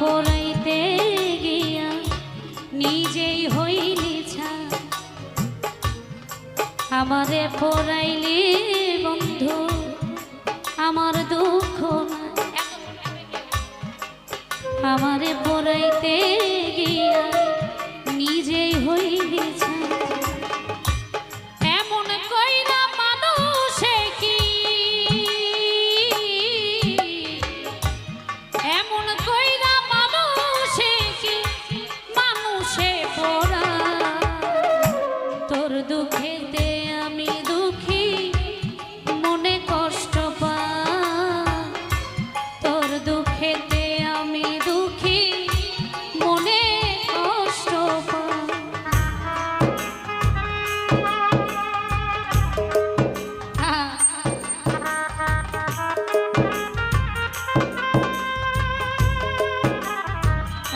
পড়াইতে গিয়া নিজেই হইলি ছা। আমারে পড়াইলি বন্ধু, আমার দুঃখ আমারে পড়াইতে গিয়া নিজেই হইলি ছা।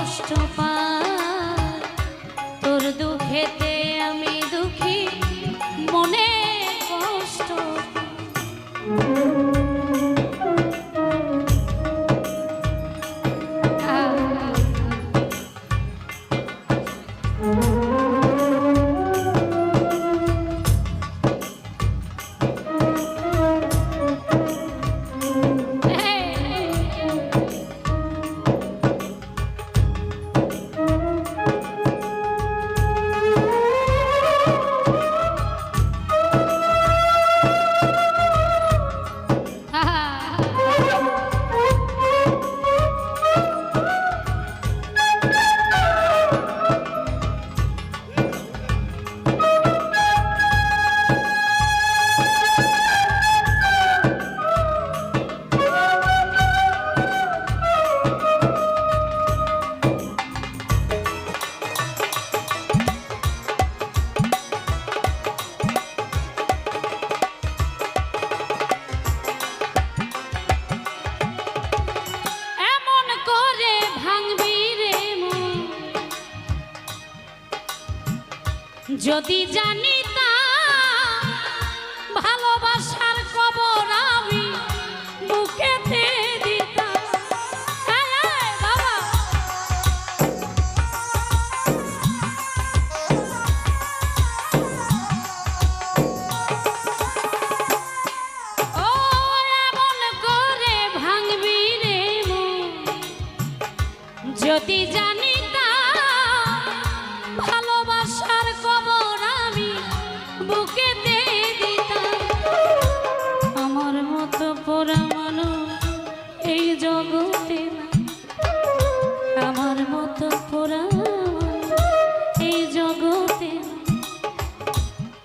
কষ্ট পা তোর দুঃখেতে যদি জানি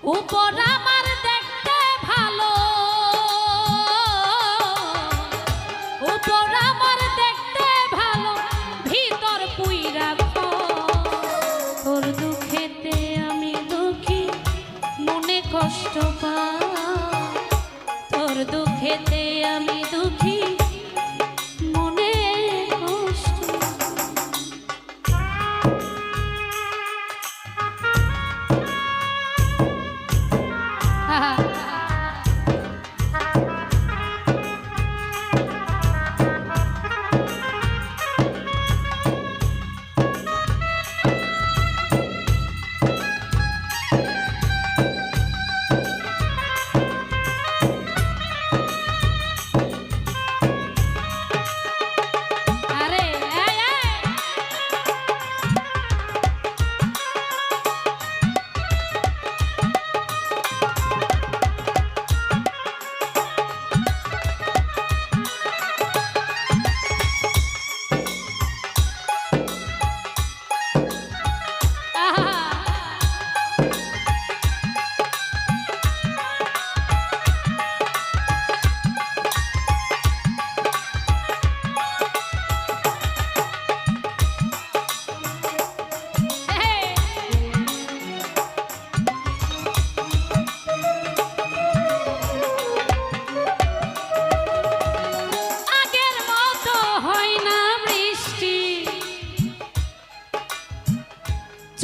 উপর আমার দেখতে ভালো। দেখতে ভালো, ভিতর তোর দুঃখেতে আমি দুঃখী, মনে কষ্ট পা তোর দুঃখেতে আমি দুঃখী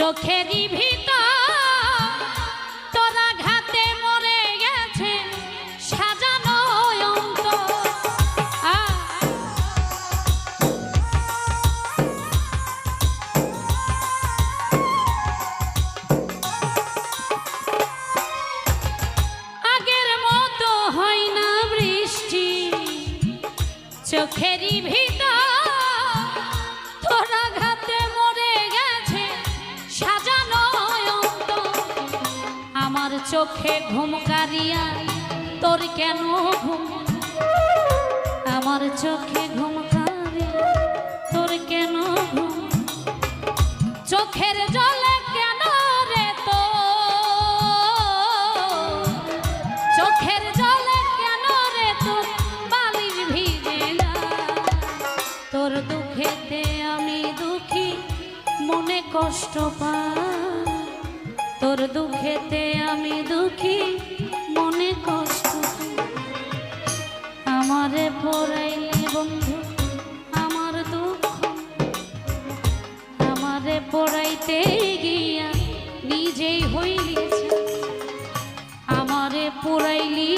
চোখেরই ভিতর। তোরা ঘাতে মরে গেছে সাজানো আগের মতো হয় না বৃষ্টি চোখেরই ভিতর। চোখে ঘুম কারিয়া তোর কেন ঘুম? আমার চোখে ঘুম কারিয়া তোর কেন ঘুম? চোখের জলে কেন রে তো চোখের জলে কেন রে তো বালিশ ভিজে না। তোর দুঃখেতে আমি দুঃখী, মনে কষ্ট পাই। তোর দুঃখেতে আমি দুঃখী, মনে কষ্ট আমারে পড়াইলি বন্ধু, আমার দুঃখ আমারে পড়াইতে গিয়া নিজেই হইলি আমারে পড়াইলি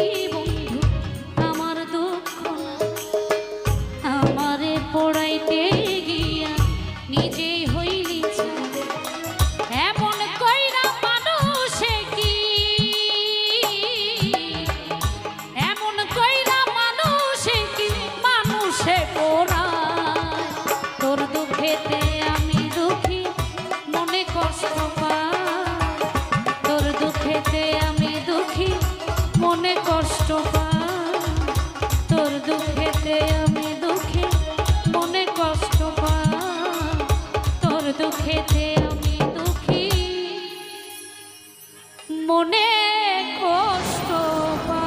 দুঃখেতে আমি দুঃখী, মনে কষ্ট পা তোর দুঃখেতে আমি দুঃখী। মনে কষ্ট পা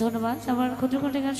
ধন্যবাদ, আমার ক্ষুদ্র ক্ষুদ্র গান